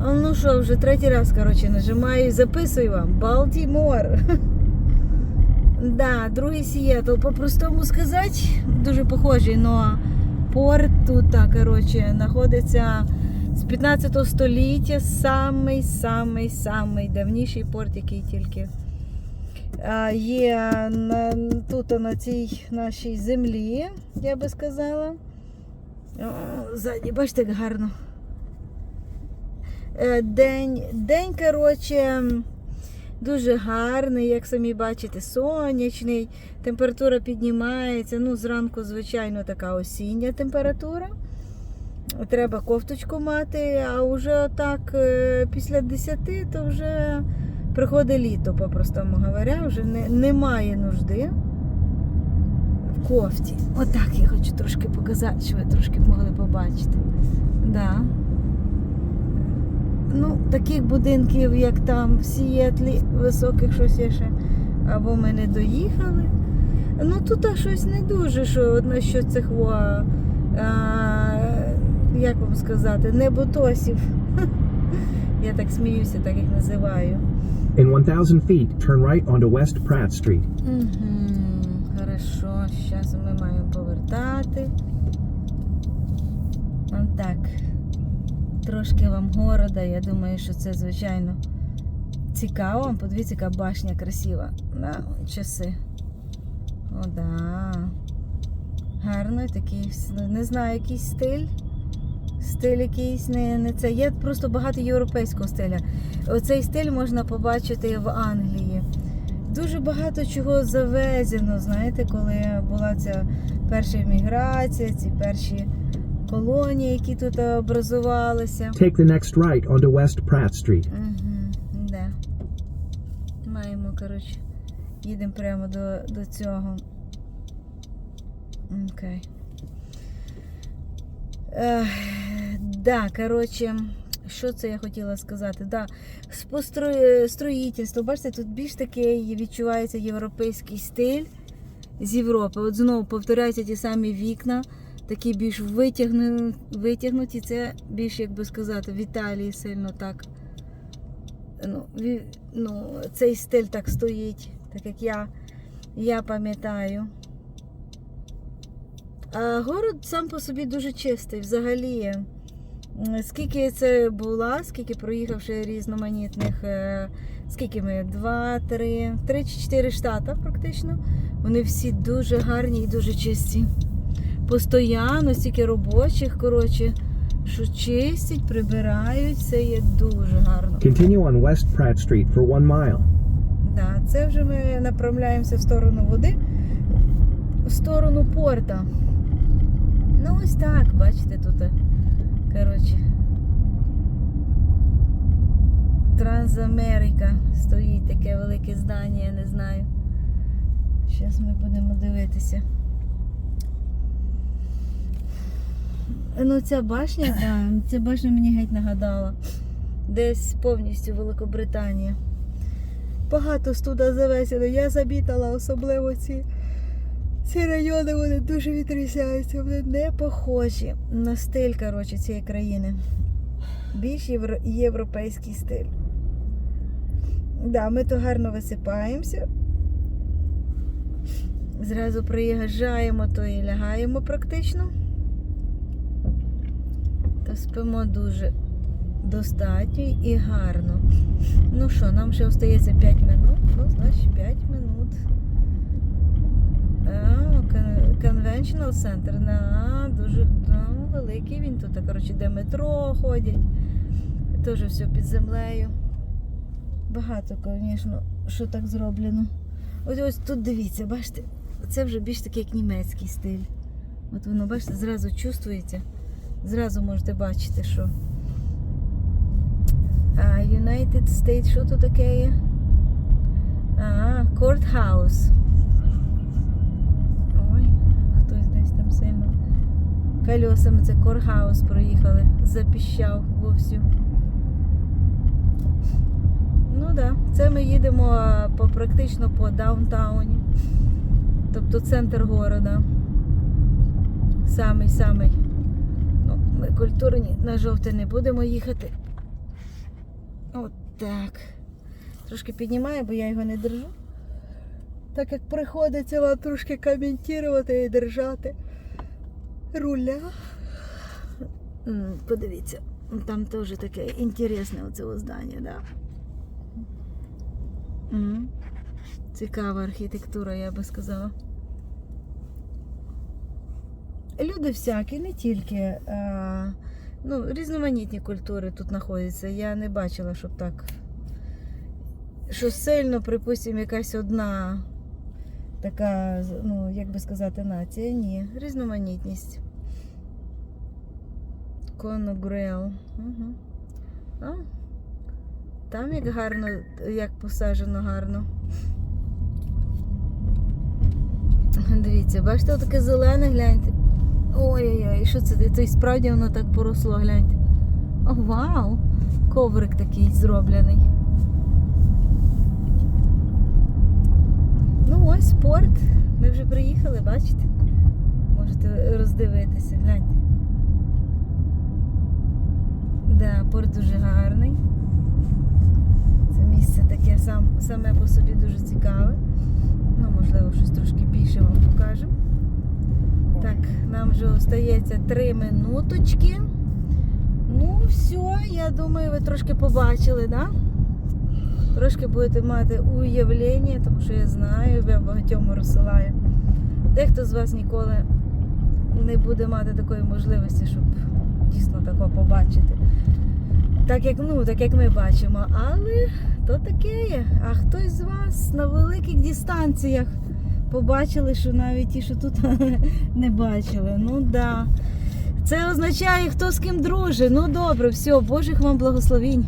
Ну що, вже третій раз, коротше, нажимаю і записую вам. Балтімор. Да, другий Сієтл. По-простому сказати, дуже похожий, але порт тут, коротше, знаходиться з 15 століття, самий самий самий давніший порт, який тільки є на, тут на цій нашій землі, я би сказала. О, ззаді, бачите, як гарно. Е, День, день, коротше, дуже гарний, як самі бачите, сонячний. Температура піднімається. Ну, зранку, звичайно, така осіння температура. Треба кофточку мати, а вже так е, після 10 то вже приходить літо, по-простому говоря, вже не, немає нужди в кофті. Отак я хочу трошки показати, щоб ви трошки могли побачити. Да. Ну, таких будинків, як там в Сієтлі, високих щось є ще. Або ми не доїхали. Ну тут а, щось не дуже, що от насчет цих а, як вам сказати, неботосів. Я так сміюся, так їх називаю. In 1,000 feet, turn right onto West Pratt Street. Угу, хорошо, зараз ми маємо повертати. Так. Трошки вам города. Я думаю, що це, звичайно, цікаво. Подивіться, яка башня красива. Да, часи. О, да. Гарно такий, не знаю, якийсь стиль. Стиль якийсь не, не це. Є просто багато європейського стиля. Оцей стиль можна побачити в Англії. Дуже багато чого завезено, знаєте, коли була ця перша імміграція, ці перші колонії, які тут образувалися. Take the next right onto West Pratt Street. Угу, да. Маємо, коротше, їдемо прямо до, до цього. Окей. Ех, да, коротше, що це я хотіла сказати? Да, по стро- бачите, тут більш такий відчувається європейський стиль з Європи. От знову повторяються ті самі вікна, такі більш витягну, витягнуті. Це більш, як би сказати, в Італії сильно так. Ну, ві- ну, цей стиль так стоїть, так як я, я пам'ятаю. А город сам по собі дуже чистий. Взагалі, скільки це була, скільки проїхавши різноманітних, е, скільки ми? Два, три, три чи чотири штата практично. Вони всі дуже гарні і дуже чисті. Постоянно, стільки робочих, коротше, що чистять, прибирають, це є дуже гарно. Continue on West Pratt Street for one mile. Да, це вже ми направляємося в сторону води, в сторону порта. Ну, ось так, бачите, тут. Коротше. Трансамерика стоїть таке велике здання, я не знаю. Зараз ми будемо дивитися. Ну, ця башня, да, ця башня мені геть нагадала. Десь повністю Великобританія. Багато ж туди завезено. Я замітила особливо ці, ці райони, вони дуже відрізняються, вони не похожі на стиль коротше, цієї країни. Більш євро, європейський стиль. Да, ми то гарно висипаємося. Зразу приїжджаємо, то і лягаємо практично. Спимо дуже достатньо і гарно. Ну що, нам ще остається 5 минут. Ну, значить 5 минут. Conventional Center. На, дуже ну, великий він тут, коротше, де метро ходять. Теж все під землею. Багато, звісно, що так зроблено. Ось ось тут дивіться, бачите, це вже більш такий як німецький стиль. От воно, бачите, зразу чувствується. Зразу можете бачити, що. А, United States, що тут таке є? А, Courthouse. Ой, хтось десь там сильно. Колесами це Courthouse проїхали. Запіщав вовсю. Ну так, да. це ми їдемо по практично по даунтауні. Тобто центр города. Самий-самий. Ми культурні на жовте не будемо їхати. От так. Трошки піднімаю, бо я його не держу. Так як приходиться вам трошки коментувати і держати руля. Подивіться, там теж таке інтересне оце здання, да? Цікава архітектура, я би сказала. Люди всякі, не тільки. А, ну, різноманітні культури тут знаходяться. Я не бачила, щоб так. Що сильно, припустимо, якась одна така, ну, як би сказати, нація. Ні. Різноманітність. Коногрел. Угу. А, там як гарно, як посаджено гарно. Дивіться, бачите, таке зелене, гляньте. Ой-ой-ой, що це? То й справді воно так поросло, гляньте. О, вау! Коврик такий зроблений. Ну ось порт. Ми вже приїхали, бачите? Можете роздивитися, гляньте. Да, порт дуже гарний. Це місце таке сам, саме по собі дуже цікаве. Ну, можливо, щось трошки більше вам покажемо. Нам вже остається три минуточки. Ну, все, я думаю, ви трошки побачили, да? Трошки будете мати уявлення, тому що я знаю, я багатьом розсилаю. Дехто з вас ніколи не буде мати такої можливості, щоб дійсно такого побачити. Так як, ну, так як ми бачимо. Але то таке є. А хтось з вас на великих дистанціях побачили, що навіть ті, що тут не бачили. Ну да. Це означає, хто з ким дружить. Ну добре, все, Божих вам благословінь.